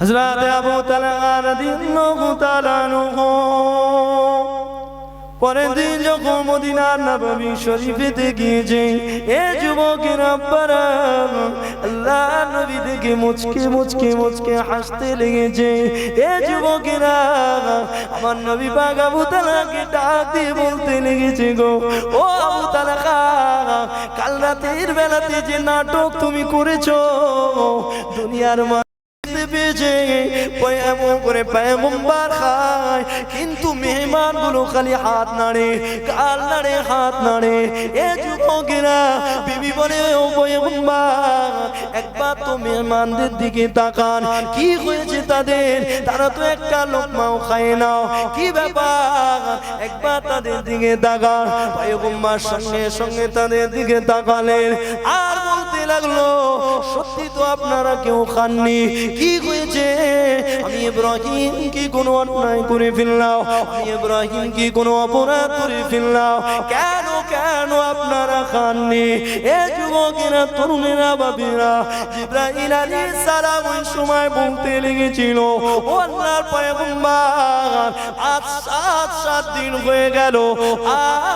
হজরত আবু পরের দিন যখন মদিনার নববী শরীফেতে গিয়েছে এ যুবকের আল্লাহ নবী দেখে মুচকে মুচকে মুচকে হাসতে লেগেছে, এ যুবকেরা, আমার নবী পাক আবু তালাকে বলতে লেগেছে গো, ও আবু তালাকা কাল রাতের বেলাতে যে নাটক তুমি করেছ, দুনিয়ার মা পেয়েছে এমন করে খায় কিন্তু মেহমানগুলো খালি হাত নাড়ে কাল নাড়ে, হাত নাড়ে। এ যুবকেরা বিবি বলে, ও একবার তো মেহমানদের দিকে তাকান। কি হয়েছে তাদের? তারা তো একটা লোকমাও খায় না কি ব্যাপার? একবার তাদের দিকে তাকান। সঙ্গে সঙ্গে তাদের দিকে তাকালেন। আর লাগল? সত্যি তো আপনারা কেউ খাননি। কি হয়েছে? আমি ইব্রাহিম কি কোনো অন্যায় করে ফেললাম। আমি ইব্রাহিম কি কোনো অপরাধ করে ফেললাম। কেন কেন আপনারা খাননি? এ যুবকেরা, তরুণেরা, বাবিরা, জিব্রাইল আলাইহিস সালাম ওই সময় বলতে লেগেছিল, ও আল্লাহর পয়গম্বর আজ সাত সাত দিন হয়ে গেল।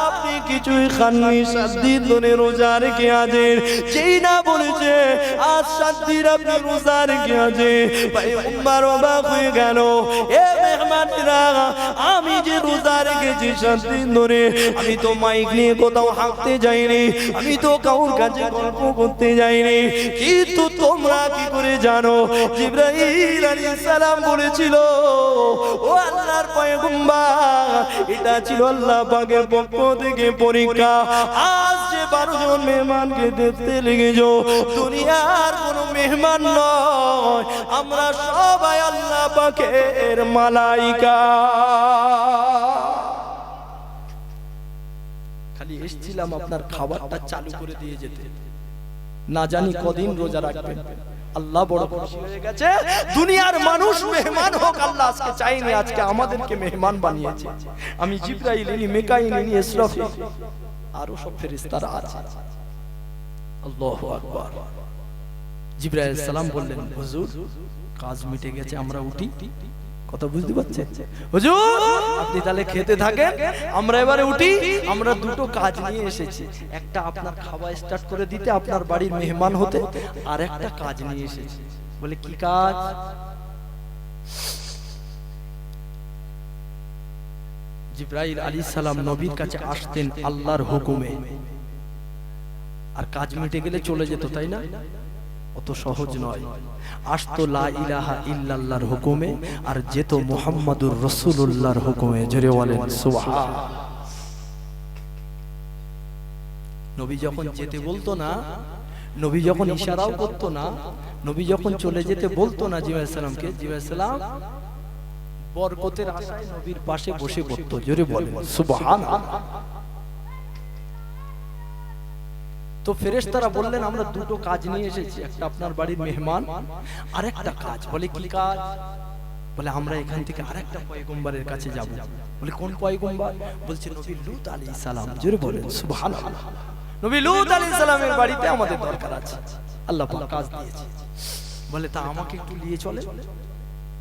আপনি কিছুই খাননি। সাত দিন ধরে রোজা রেখে আছেন। যেই না বলেছে, আজ শান্তির আপনি আছে উম্মার অবাক হয়ে গেল। এ মেহমানরা, আমি যে ধরে, আমি তো মাইক নিয়ে কোথাও হাঁকতে যাইনি, আমি তো কাউর কাছে গল্প করতে যাইনি, কিন্তু তোমরা কি করে জানো? জিব্রাইল আলাইহিস সালাম বলেছিল, ও আল্লাহর পয়গম্বর, এটা ছিল আল্লাহ পাকের পক্ষ থেকে পরীক্ষা। আজ যে বারো জন মেহমানকে দেখতে লেগেছো, দুনিয়ার কোনো মেহমান নয়। আমরা সবাই আল্লাহ পাকের মালাইকা। খালি এসছিলাম আপনার খাবারটা চালু করে দিয়ে যেতে। না জানি কদিন রোজা রাখবেন আল্লাহ বড় খুশি হয়ে গেছে। দুনিয়ার মানুষ মেহমান হোক আল্লাহ আজকে চাইনি আজকে আমাদেরকে মেহমান বানিয়েছে। আমি জিব্রাইল ইনি মেকাইল ইনি ইসরাফিল। আরও সব ফেরেশতারা আছে। আল্লাহু আকবার। জিব্রাইল সালাম বললেন হুজুর কাজ মিটে গেছে আমরা উঠি। কথা বুঝতে পারছেন? হুজুর, আপনি তাহলে খেতে থাকেন, আমরা এবারে উঠি, আমরা দুটো কাজ নিয়ে এসেছি। একটা আপনার খাওয়া স্টার্ট করে দিতে, আপনার বাড়ির মেহমান হতে, আর একটা কাজ নিয়ে এসেছি। বলে, কি কাজ? জিব্রাইল আলী সালাম নবীর কাছে আসতেন আল্লাহর হুকুমে। আর কাজ মিটে গেলে চলে যেত, তাই না? অত সহজ নয়। আসতো লা ইলাহা ইল্লাল্লাহর হুকুমে আর যেত মুহাম্মাদুর রাসূলুল্লাহর হুকুমে। জোরে বলেন সুবহান। নবী যখন যেতে বলতো না নবী যখন ইশারাও করতো না নবী যখন চলে যেতে বলতো না জিবাই সালামকে জিবাই সালাম বরকতের আশায় নবীর পাশে বসে পড়তো জোরে বলেন সুবহান তো ফেরেশতারা বললেন, আমরা দুটো কাজ নিয়ে এসেছি। একটা আপনার বাড়ির মেহমান আর একটা কাজ। বলে, কি কাজ? বলে, আমরা এখান থেকে আরেকটা পয়গম্বরের কাছে যাব। বলে, কোন পয়গম্বর? বলছে, নবী লূত আলাইহিস সালাম। জোরে বলেন, সুবহানাল্লাহ। নবী লূত আলাইহিস সালামের বাড়িতে আমাদের দরকার আছে। আল্লাহ পাক কাজ দিয়েছে। বলে, তা আমাকে একটু নিয়ে চলে।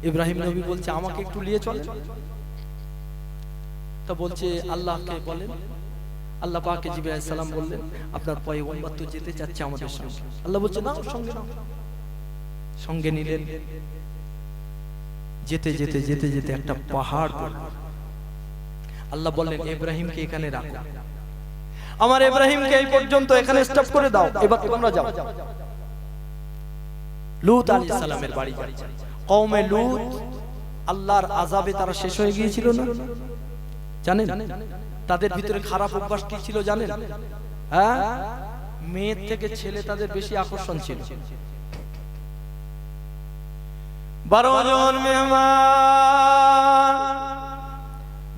ইব্রাহিম নবী বলছে, আমাকে একটু নিয়ে চলে। তা বলছে, আল্লাহকে বলেন। আল্লাহ পাকে জিব্রাইল সালাম বললেন, আপনার পয়গম্বর তো যেতে চাচ্ছে আমাদের সঙ্গে। আল্লাহ বলছে না সঙ্গে নাও। সঙ্গে নিলেন। যেতে যেতে যেতে যেতে একটা পাহাড় আল্লাহ বললেন ইব্রাহিমকে এখানে রাখো। আমার ইব্রাহিমকে এই পর্যন্ত এখানে স্টপ করে দাও। এবার তোমরা যাও। লূত আলাইহিস সালামের বাড়ি কওমে লূত, আল্লাহর আযাবে তারা শেষ হয়ে গিয়েছিল না? জানেন? তাদের ভিতরে খারাপ অভ্যাস কি ছিল জানেন? হ্যাঁ? মেয়ের থেকে ছেলে তাদের বেশি আকর্ষণ ছিল। বারো জন মেহমান।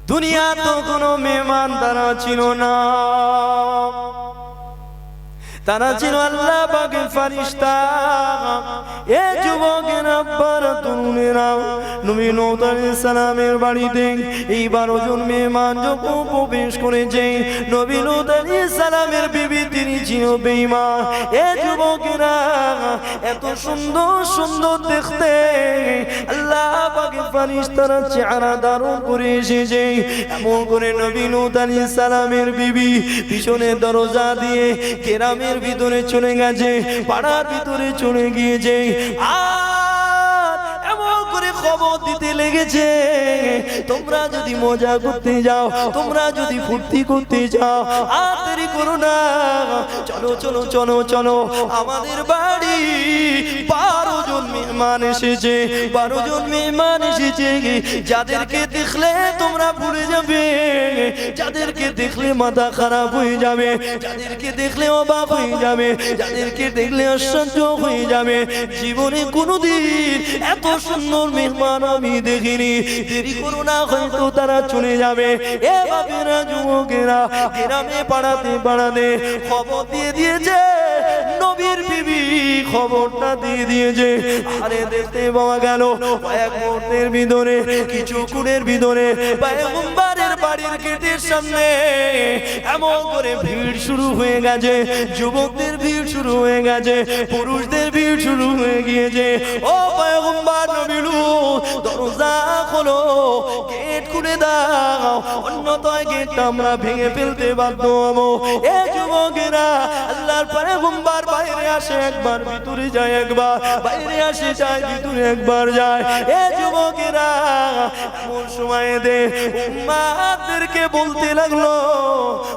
দুনিয়া তো কোনো মেহমান তারা ছিল না। তারা ছিল আল্লাহ পাকের ফারিস্তা। এ যুবকের আব্বার তরুণেরা নবী আলাইহিস সালামের বাড়িতে এই বারো জন মেহমান যখন প্রবেশ করেছে। নবী আলাইহিস সালামের বিবি তিনি ছিল বেঈমান। এ যুবকেরা এত সুন্দর সুন্দর দেখতে আল্লাহ বাগে ফারিস্তারা চেহারা দারুণ করে এসেছে। এমন করে নবী আলাইহিস সালামের বিবি পিছনে দরজা দিয়ে ভিতরে চলে গেছে পাড়ার ভিতরে চলে গিয়েছে। এমন করে দিতে লেগেছে। তোমরা যদি মজা করতে যাও, তোমরা যদি ফুর্তি করতে যাও আর করো না চলো চলো চলো চলো, আমাদের বাড়ি বারো জন মেহমান এসেছে, বারো জন মেহমান এসেছে। যাদেরকে দেখলে তোমরা ভুলে যাবে, যাদেরকে দেখলে মাথা খারাপ হয়ে যাবে, যাদেরকে দেখলে অবাক হয়ে যাবে, যাদেরকে দেখলে আশ্চর্য হয়ে যাবে। জীবনে কোনোদিন এত সুন্দর মেহমান আমি দেখিনি। দেরি না, হয়তো তারা চলে যাবে। যুবকেরা, গ্রামে পাড়াতে পাড়াতে খবর দিয়ে দিয়েছে। নবীর বিবি খবরটা দিয়ে দিয়েছে। আরে দেখতে পাওয়া গেল এক মুহূর্তের ভিতরে, কিছু কুড়ের ভিতরে বাড়ির গেটের সামনে এমন করে ভিড় শুরু হয়ে গেছে, যুবকদের ভিড় শুরু হয়ে গেছে, পুরুষদের ভিড় শুরু হয়ে গিয়েছে। ও পায়গম্বর নবীলু দরজা খোলো, গেট খুলে দাও, অন্যথায় গেটটা আমরা ভেঙে ফেলতে বাধ্য হব। এ যুবকেরা, আল্লাহর পায়গম্বর বাইরে আসে একবার, ভিতরে যায় একবার, বাইরে আসে যায়, ভিতরে একবার যায়। এ যুবকেরা, এমন সময় দে উম্মাদেরকে বলতে লাগল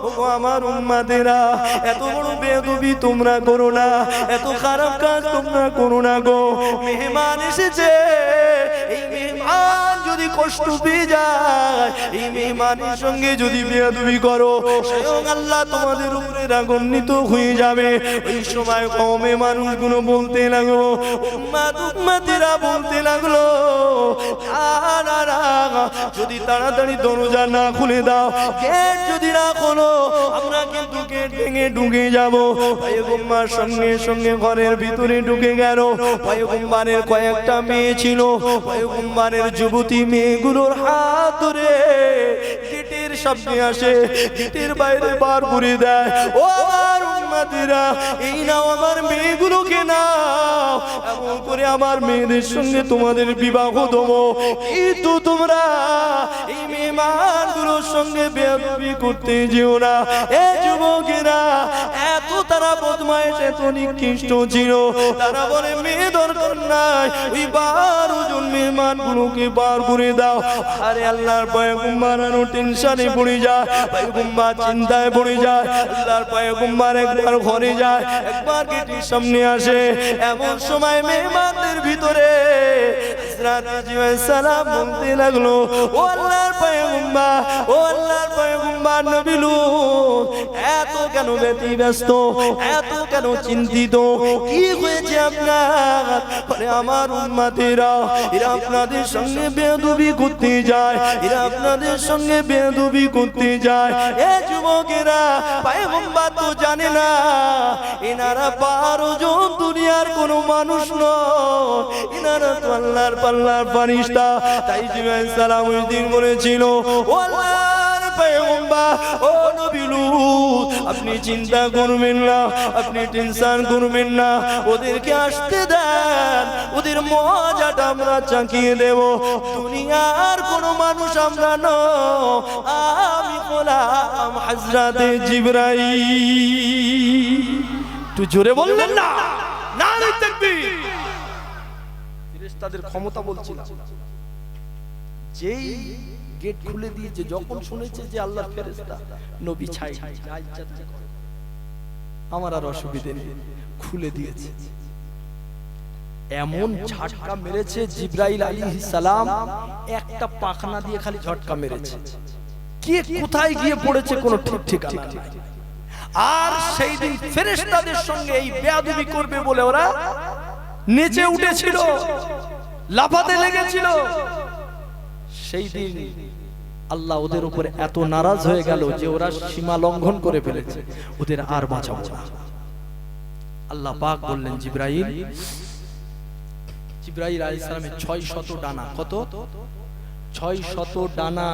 ও আমার উম্মাদেরা, এত বড় বেদবি তোমরা করো না, এত খারাপ কাজ তোমরা করো না গো। মেহমান এসেছে, এই মেহমান যদি কষ্ট পেয়ে যায়, এই মেহমানের সঙ্গে যদি বেয়াদবি করো, স্বয়ং আল্লাহ তোমাদের উপরে রাগান্বিত হয়ে যাবে। ওই সময় কমে মানুষগুলো বলতে লাগল, উম্মাদ বলতে লাগল যদি তাড়াতাড়ি দরজা না খুলে দাও, গেট যদি না খোলো, আমরা কিন্তু গেট ভেঙে ঢুকে যাব। পয়গম্বার সঙ্গে সঙ্গে ঘরের ভিতরে ঢুকে গেল। পয়গম্বারের কয়েকটা মেয়ে ছিল। পয়গম্বারের যুবতী মেয়েগুলোর হাত গেটের সামনে আসে গেটের বাইরে বার করে দেয়। ও আমার উম্মাদেরা এই নাও আমার মেয়েগুলোকে নাও। এমন করে আমার মেয়েদের সঙ্গে তোমাদের বিবাহ দেবো। কিন্তু তোমরা, এই মেহমানগুলোর সঙ্গে বেয়াদবি করতে যেও না। এ যুবকেরা, এত তারা বদমাইশ এত নিকৃষ্ট ছিল। তারা বলে, মেয়ে দরকার নাই, ওই বারো জন মেহমানগুলোকে বার করে দাও। আরে আল্লাহর পয়গম্বর আরও টেনশনে পড়ে যায় পয়গম্বর চিন্তায় পড়ে যায় আল্লাহর পয়গম্বর একবার ঘরে যায় একবার গেটের সামনে আসে, এমন সময় মেহমানদের ভিতরে সালাম বলতে লাগল, ও আল্লাহর ও আল্লাহর এত কেন ব্যতিব্যস্ত, এত কেন চিন্তিত, কি হয়েছে আপনার? আমার উম্মতেরা, এরা আপনাদের সঙ্গে বেদবি করতে যায়, এরা আপনাদের সঙ্গে বেদবি করতে যায়। এ যুবকেরা, পয়গম্বর তো জানে না, এনারা বারো জন দুনিয়ার কোনো মানুষ ন এনারা তো পাল্লার ফারিস্তা তাই জিবাই সালাম দিন বলেছিল, ও আপনি চিন্তা করবেন না, আপনি টেনশন করবেন না, ওদেরকে আসতে দেন, ওদের মজাটা আমরা চাকিয়ে দেব, দুনিয়ার কোনো মানুষ আমরা আমি গোলাম হাজরাতে জিবরাই একটু জোরে বললেন না? না তাকবীর। ক্ষমতা বলছিলাম। যেই গেট খুলে দিয়েছে, যখন শুনেছে যে আল্লাহর ফেরেশতা নবী ছাই। আমার আর অসুবিধে নেই, খুলে দিয়েছে এমন ঝটকা মেরেছে জিব্রাইল আলাইহিস সালাম, একটা পাখনা দিয়ে খালি ঝটকা মেরেছে কে কোথায় গিয়ে পড়েছে কোনো ঠিক নেই। আর সেই দিন ফেরেশতাদের সঙ্গে এই বেয়াদবি করবে বলে ওরা নেচে উঠেছিল, লাফাতে লেগেছিল সেই দিন আল্লাহ ওদের উপরে এত নারাজ হয়ে গেল যে ওরা সীমা লঙ্ঘন করে ফেলেছে। ওদের আর বাঁচাবো না। আল্লাহ পাক বললেন জিব্রাইল জিব্রাইল আলাইহিস সালামের ছয় শত ডানা। কত? ছয় শত ডানা।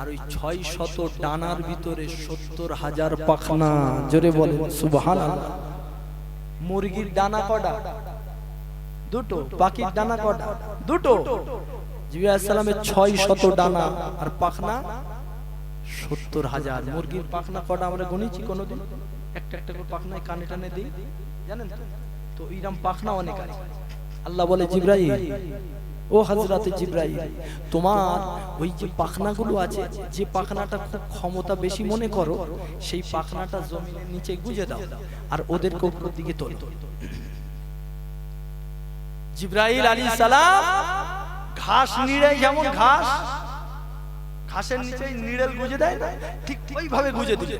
আর ওই ছয় শত ডানার ভিতরে সত্তর হাজার পাখনা। জোরে বলেন সুবহান মুরগির ডানা কটা? দুটো। পাখির ডানা কটা? দুটো। আল্লাহ বলে, জিব্রাইল, ও হাজরাতে জিব্রাইল, তোমার ওই যে পাখনাগুলো আছে, যে পাখনাটা খুব ক্ষমতা বেশি মনে করো, সেই পাখনাটা জমিনের নিচে গুজে দাও আর ওদের উপর দিকে তোলো। জিব্রাইল আলী সালাম ঘাস নিড়ে যেমন ঘাস ঘাসের নিচে নিড়েল গুজে দেয় না? ঠিক ওইভাবে গুজে দিলে।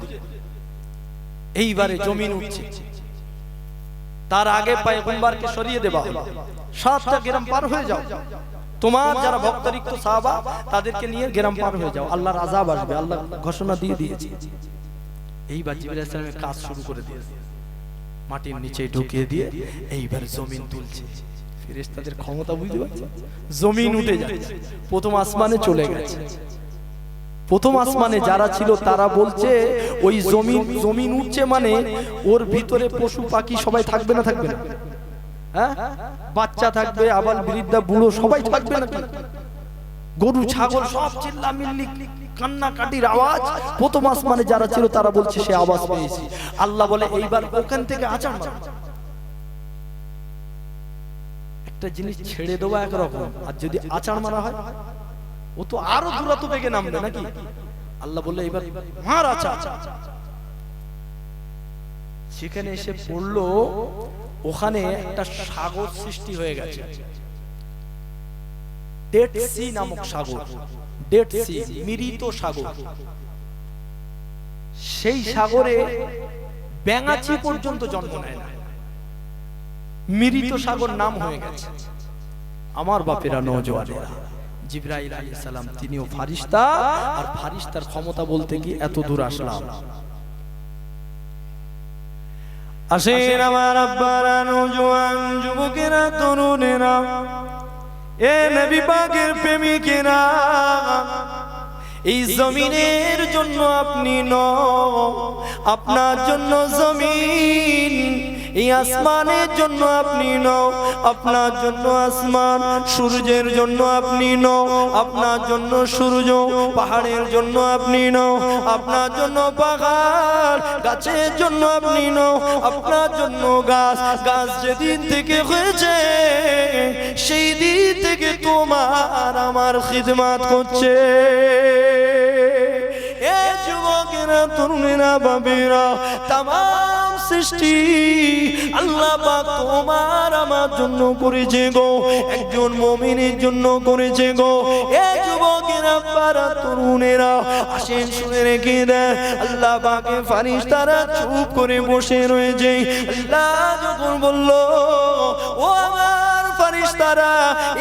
এইবারে জমিন উঠছে। তার আগে পায়গম্বরকে সরিয়ে দেবা। সাতটা গ্রাম পার হয়ে যাও। তোমার যারা ভক্তরিক্ত সাহাবা তাদেরকে নিয়ে গ্রাম পার হয়ে যাও। আল্লাহর আজাব আসবে আল্লাহ ঘোষণা দিয়ে দিয়েছে। এইবার ইসলামের কাজ শুরু করে দিয়েছে মাটির নিচে ঢুকিয়ে দিয়ে এইবার জমিন তুলছে। ফেরেশতাদের ক্ষমতা বুঝতে পারছ জমিন উঠে যাচ্ছে প্রথম আসমানে চলে গেছে। প্রথম আসমানে যারা ছিল তারা বলছে ওই জমিন জমিন উঠছে মানে ওর ভিতরে পশু পাখি সবাই থাকবে না থাকবে না। হ্যাঁ? বাচ্চা থাকবে আবার বৃদ্ধা বুড়ো সবাই থাকবে না। গরু ছাগল সব চিল্লামিল্লি কান্নাকাটির আওয়াজ। প্রথম আসমানে যারা ছিল তারা বলছে সে আওয়াজ পেয়েছি। আল্লাহ বলে এইবার ওখান থেকে আচার মারো। একটা জিনিস ছেড়ে দেওয়া একরকম। আর যদি আচার মারা হয় ও তো আরও দূরত বেগে নামবে নাকি? আল্লাহ বললে এবার মার আচার। সেখানে এসে পড়ল ওখানে একটা সাগর সৃষ্টি হয়ে গেছে। ডেড সি নামক সাগর। ডেড সি মিরিত সাগর। সেই সাগরে ব্যাঙাচি পর্যন্ত জন্ম নেয় না। মিরিত সাগর নাম হয়ে গেছে। আমার বাপেরা নজওয়ানেরা জিব্রাইল আলাইহিস সালাম তিনিও ফারিস্তা আর ফারিস্তার ক্ষমতা বলতে কি এত দূর আসলাম। আসেন আমার আব্বারা নজওয়ান যুবকেরা তরুণেরা। এ নবী পাকের প্রেমিকেরা। এই জমিনের জন্য আপনি ন আপনার জন্য জমিন। এই আসমানের জন্য আপনি ন আপনার জন্য আসমান, সূর্যের জন্য আপনি ন আপনার জন্য সূর্য, পাহাড়ের জন্য আপনি ন আপনার জন্য পাহাড়, গাছের জন্য আপনি ন আপনার জন্য গাছ গাছ যেদিন থেকে হয়েছে, সেই দিন থেকে তোমার আমার খিদমাত করছে। এ যুবকেরা, তরুণেরা বাবেরা তাম সৃষ্টি। আল্লাহ তোমার আমার জন্য করেছে গো, একজন মমিনের জন্য করেছে গো। এ যুবকেরা পারা তরুণেরা, আসেন, শুনে রেখে দেয় আল্লাহ পাকে ফারিস তারা চুপ করে বসে রয়েছে। আল্লাহ যখন বলল, ও আমার ফারিস্তারা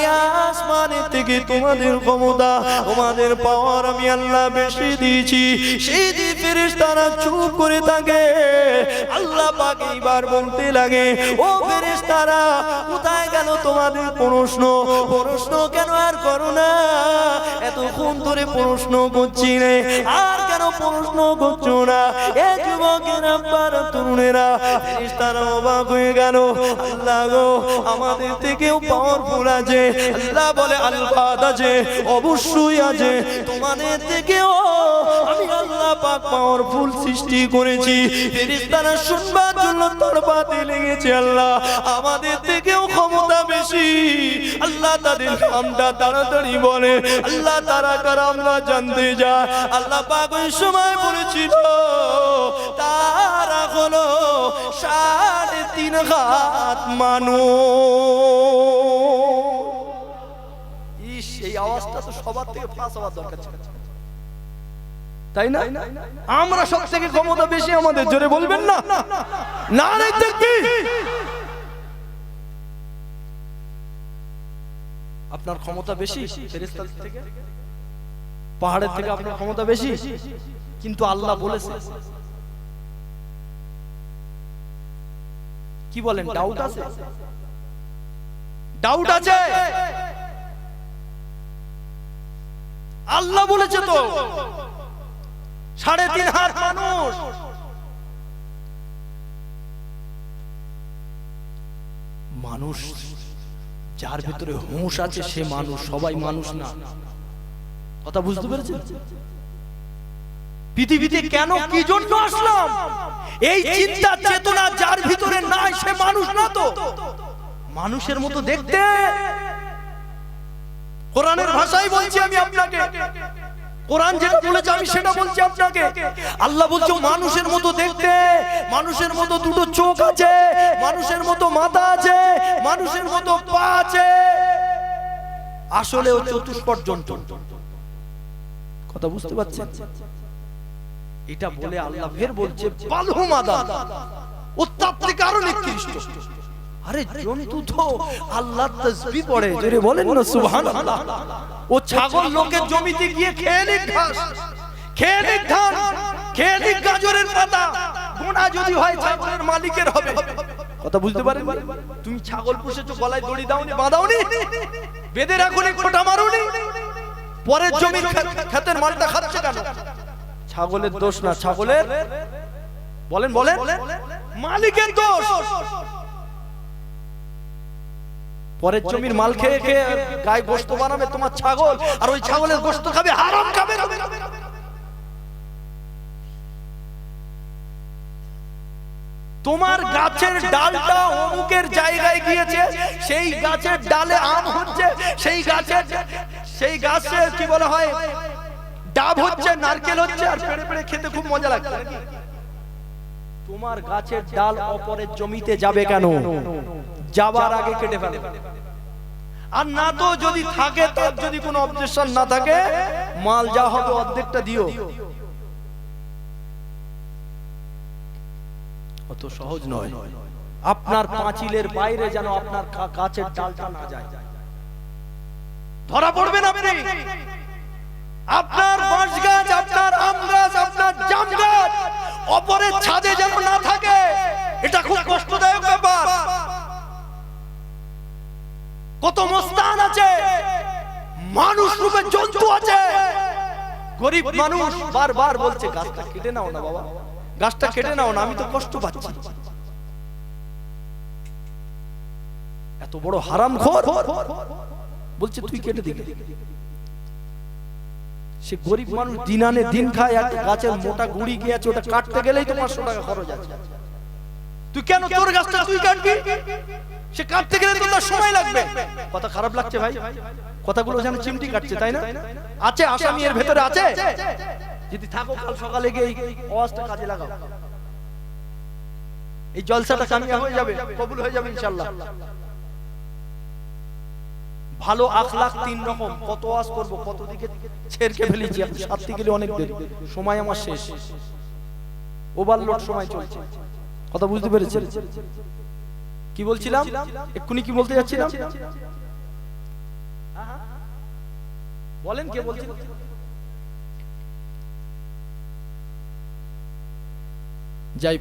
এই আসমানের থেকে তোমাদের ক্ষমতা, তোমাদের পাওয়ার আমি আল্লাহ বেশি দিয়েছি। সেই যে ফেরেশতারা চুপ করে থাকে, আল্লাহ পাক এইবার বলতে লাগে, ও ফেরেশতারা, কোথায় গেল তোমাদের প্রশ্ন? প্রশ্ন কেন আর করো না? এতক্ষণ ধরে প্রশ্ন করছি আর কেন প্রশ্ন করছ না এ যুবকের আব্বার তরুণেরা, ফেরেশতারা অবাক হয়ে গেল। আল্লাহ গো, আমাদের থেকেও পাওয়ারফুল আছে। আল্লাহ বলে আলফাদ আছে অবশ্যই আছে। তোমাদের থেকেও আমাদের থেকেও ক্ষমতা বেশি। আল্লাহ তারা কারা আমরা জানতে যায়। আল্লাহ পাক ওই সময় বলেছিল, তারা হলো সাড়ে তিন হাত মানুষ। এই আওয়াজটা তো সবার থেকে ফাঁস হওয়ার দরকার তাই না আমরা সব থেকে ক্ষমতা বেশি আমাদের জোরে বলবেন না না আপনার ক্ষমতা বেশি থেকে পাহাড়ের থেকে আপনার ক্ষমতা বেশি কিন্তু আল্লাহ বলেছে কি বলেন ডাউট আছে ডাউট আছে আল্লাহ বলেছে তো সাড়ে তিন হাত মানুষ। মানুষ যার ভিতরে হুঁশ আছে সে মানুষ, সবাই মানুষ না। কথা বুঝতে পেরেছেন? পৃথিবীতে কেন কি জন্য আসলাম? এই চিন্তা, চেতনা যার ভিতরে নাই, সে মানুষ না তো। মানুষের মতো দেখতে। কোরআনের ভাষাই বলছি আমি আপনাকে। কোরআন যেটা বলেছে আমি সেটা বলছি আপনাকে। আল্লাহ বলছে মানুষের মতো দেখতে মানুষের মতো দুটো চোখ আছে মানুষের মতো মাথা আছে মানুষের মতো পা আছে। আসলে ও চতুষ্পট যন্ত্র কথা বুঝতে পারছেন? এটা বলে আল্লাহ ফের বলছে বালহু মাদা। ও তার থেকে আরও নিকৃষ্ট। আরে জন্তু তো আল্লাহ তাসবিহ পড়ে। জোরে বলেন না সুবহানাল্লাহ। ও ছাগল লোকের জমিতে গিয়ে খেয়ে নিক ঘাস। খেয়ে নিক ধান। খেয়ে নিক গাজরের পাতা। গোনা যদি হয় ছাগলের মালিকের হবে। কথা বুঝতে পারেন তুমি ছাগল পুষেছো গলায় দড়ি দাওনি বাঁধাওনি? বেঁধে রাখুনি খোটা মারুনি? পরের ক্ষেত- ক্ষেতের মালটা খাচ্ছে কেন? ছাগলের দোষ না ছাগলের বলেন বলেন। মালিকের দোষ। পরের জমির মাল খেয়ে খেয়ে গায়ে গোস্ত বানাবে তোমার ছাগল। আর ওই ছাগলের গোস্ত খাবে হারাম খাবে। তোমার গাছের ডালটা অমুকের জায়গায় গিয়েছে সেই গাছের ডালে আম হচ্ছে সেই গাছের সেই গাছে কি বলা হয়? ডাব হচ্ছে নারকেল হচ্ছে আর পেড়ে পেড়ে খেতে খুব মজা লাগছে। তোমার গাছের ডাল অপরের জমিতে যাবে কেন? যাবার আগে কেটে ফেলে। আর না তো যদি থাকে, তার যদি কোনো অবজেকশন না থাকে, মাল যা হবে অর্ধেকটা দিও। অত সহজ নয়। আপনার পাঁচিলের বাইরে যেন আপনার কা- গাছের ডালটা না যায়। ধরা পড়বেন আপনি। আপনার বাঁশ গাছ আপনার আম গাছ আপনার জাম গাছ অপরের ছাদে যেন না থাকে, এটা খুব কষ্টদায়ক ব্যাপার। কত মস্তান আছে, মানুষ রূপে জন্তু আছে। গরিব মানুষ বারবার বলছে, গাছটা কেটে নাও না বাবা, গাছটা কেটে নাও না, আমি তো কষ্ট পাচ্ছি। এত বড় হারাম খোর বলছে, তুই কেটে দিবি। সে গরিব মানুষ দিন আনে দিন খায় একটা গাছের মোটা গুড়ি গিয়েছে ওটা কাটতে গেলেই তো পাঁচশো টাকা খরচ আছে। তুই কেন তোর গাছটা তুই কাটবি? সে কাটতে গেলে তো সময় লাগবে। কথা খারাপ লাগছে ভাই। কথাগুলো যেন চিমটি কাটছে, তাই না? আছে আসামি এর ভেতরে আছে? যদি থাকো, কাল সকালে গিয়ে এই আওয়াজটা কাজে লাগাও। এই জলসাটা কামিয়া হয়ে যাবে, কবুল হয়ে যাবে ইনশাআল্লাহ। ভালো আখলাখ তিন রকম। কত আজ করব, কত দিকে ছেড়কে ফেলেছি সাতটি গেলে অনেক দেরি। সময় আমার শেষ। ওভারলোড সময় চলছে। কথা বুঝতে পেরেছেন? কি বলছিলাম? এক্ষুনি কি বলতে যাচ্ছিলাম? বলেন কে বলছেন যাই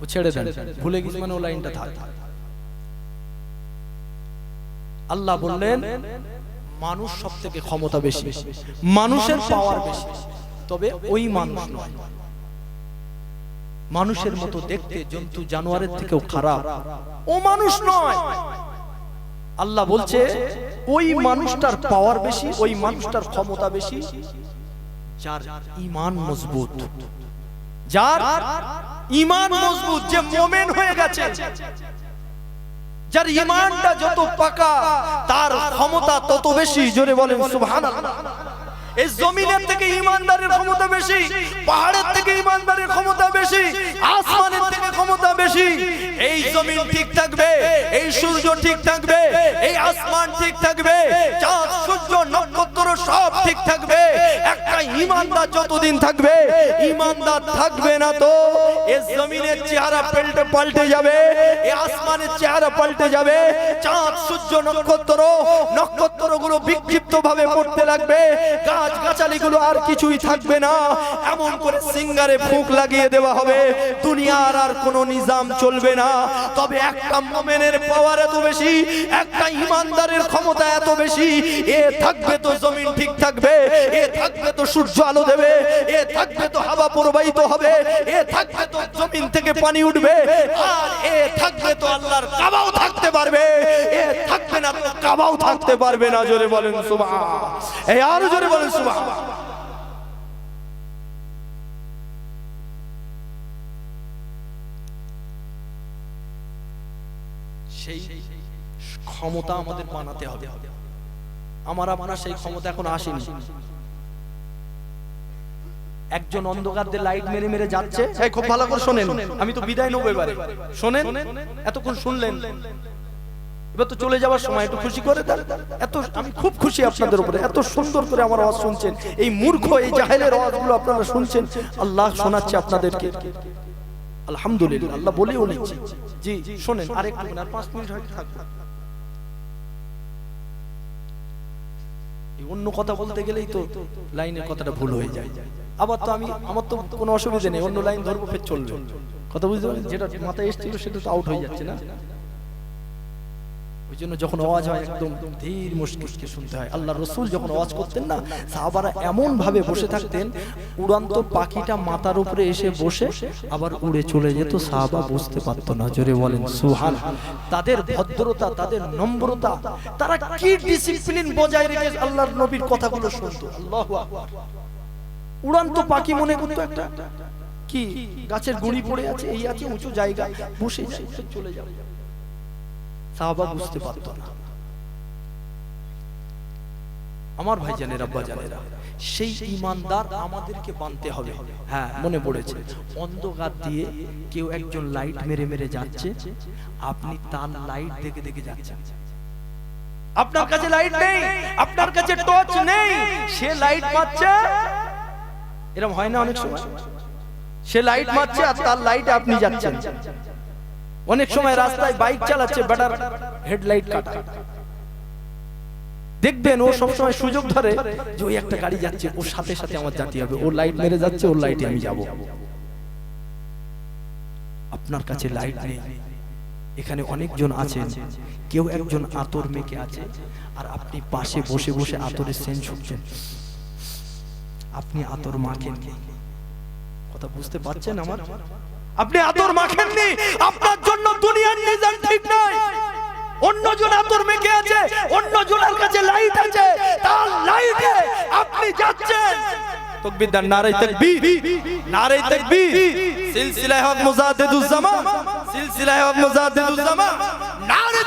ও ছেড়ে দেন। ভুলে গেছি মানে ও লাইনটা থাক। আল্লাহ বললেন, মানুষ সব থেকে ক্ষমতা বেশি। মানুষের পাওয়ার বেশি। তবে ওই মানুষ নয়। মানুষের মতো দেখতে জন্তু জানোয়ারের থেকেও খারাপ। ও মানুষ নয়। আল্লাহ বলছে ওই মানুষটার পাওয়ার বেশি ওই মানুষটার ক্ষমতা বেশি। যার ইমান মজবুত। যার ইমান মজবুত যে মোমেন হয়ে গেছে। যার ইমানটা যত পাকা তার ক্ষমতা তত বেশি জোরে বলেন সুবহানাল্লাহ। এই জমিনের থেকে ইমানদারের ক্ষমতা বেশি পাহাড়ের থেকে ইমানদারের ক্ষমতা বেশি আসমানের থেকে ক্ষমতা বেশি, এই জমিন ঠিক থাকবে, এই সূর্য ঠিক থাকবে, এই আসমান ঠিক থাকবে, চাঁদ, সূর্য, নক্ষত্র সব ঠিক থাকবে, একটা ইমানদার যতদিন থাকবে, ইমানদার থাকবে না তো জমিনের চেহারা পাল্টে পাল্টে যাবে আসমানের চেহারা পাল্টে যাবে, চাঁদ, সূর্য, নক্ষত্র, নক্ষত্রগুলো গুলো বিক্ষিপ্ত ভাবে পড়তে লাগবে গাছ গাছালি গুলো আর কিছুই থাকবে না, এমন করে সিঙ্গারে ফুঁক লাগিয়ে দেওয়া হবে, দুনিয়ার আর কোনো নিজাম চলবে না। তবে একটা মোমেনের পাওয়ার এত বেশি, একটা ইমানদারের ক্ষমতা এত বেশি। এ থাকবে তো জমিন ঠিক থাকবে, এ থাকবে তো সূর্য আলো দেবে, এ থাকবে তো হাওয়া প্রবাহিত হবে, এ থাকবে তো জমিন থেকে পানি উঠবে, আর এ থাকবে তো আল্লাহর কাবাও থাকতে পারবে, এ থাকবে না কাবাও থাকতে পারবে না। জোরে বলেন সুবহান। এই আরও জোরে বলেন সুবহান। সেই ক্ষমতা আমাদের বানাতে হবে। আমার আপনার সেই ক্ষমতা এখন আসেনি। একজন অন্ধকার দিয়ে লাইট মেরে মেরে যাচ্ছে। এই খুব ভালো করে শোনেন। আমি তো বিদায় নেব এবারে। শোনেন এতক্ষণ শুনলেন। এবার তো চলে যাওয়ার সময় একটু খুশি করে দেন। এত আমি খুব খুশি আপনাদের উপরে। এত সুন্দর করে আমার আওয়াজ শুনছেন। এই মূর্খ এই জাহেলের আওয়াজগুলো আপনারা শুনছেন। আল্লাহ শোনাচ্ছে আপনাদেরকে। আলহামদুলিল্লাহ আল্লাহ বলেও নিচ্ছে। জি শোনেন আর পাঁচ মিনিট হয়তো থাকবে অন্য কথা বলতে গেলেই তো লাইনের কথাটা ভুল হয়ে যায়। আবার তো আমি আমার তো কোনো অসুবিধা নেই অন্য লাইন ধরবো ফের চলবে। কথা বুঝতে যেটা মাথায় এসেছিল সেটা তো আউট হয়ে যাচ্ছে না? ওই জন্য যখন আওয়াজ হয় একদম ধীর শুনতে হয়। আল্লাহ রসুল যখন আওয়াজ করতেন না, সাহাবারা বসে থাকতেন, উড়ান্ত পাখিটা মাথার উপরে এসে বসে আবার উড়ে চলে যেত, সাহাবা বুঝতে পারতো না, জোরে বলেন সুহান তাদের ভদ্রতা, তাদের নম্রতা, তারা কি ডিসিপ্লিন বজায় রেখে আল্লাহর নবীর কথাগুলো উড়ান্ত পাখি মনে করতো একটা, কি, গাছের গুড়ি পড়ে আছে, এই আছে, উঁচু জায়গা বসে চলে যাবে সাহাবা বুঝতে পারতো না। আমার ভাই জানের আব্বা জানেরা সেই ইমানদার আমাদেরকে বানতে হবে। হ্যাঁ মনে পড়েছে, অন্ধকার দিয়ে কেউ একজন লাইট মেরে মেরে যাচ্ছে, আপনি তার লাইট দেখে দেখে যাচ্ছেন। আপনার কাছে লাইট নেই, আপনার কাছে টর্চ নেই, সে লাইট মারছে। এরকম হয় না অনেক সময়? সে লাইট মারছে আর তার লাইটে আপনি যাচ্ছেন। অনেক সময় রাস্তায় বাইক চালাচ্ছে ব্যাটার হেডলাইট কাটা দেখবেন ও সবসময় সুযোগ ধরে যে ওই একটা গাড়ি যাচ্ছে ওর সাথে সাথে আমার জাতি হবে। ও লাইট মেরে যাচ্ছে ওর লাইটে আমি যাব। আপনার কাছে লাইট নেই। এখানে অনেকজন আছেন। কেউ একজন আতর মেকে আছে। আর আপনি পাশে বসে বসে আতরের সেন্ট শুকছেন আপনি আতর মাখেন। কথা বুঝতে পারছেন আমার? আপনি আতর মাখেননি। আপনার জন্য দুনিয়ার নিজাম ঠিক নাই। অন্যজন আতর মেখে আছে, অন্যজনের কাছে লাইট আছে, তার লাইটে আপনি যাচ্ছেন। নারে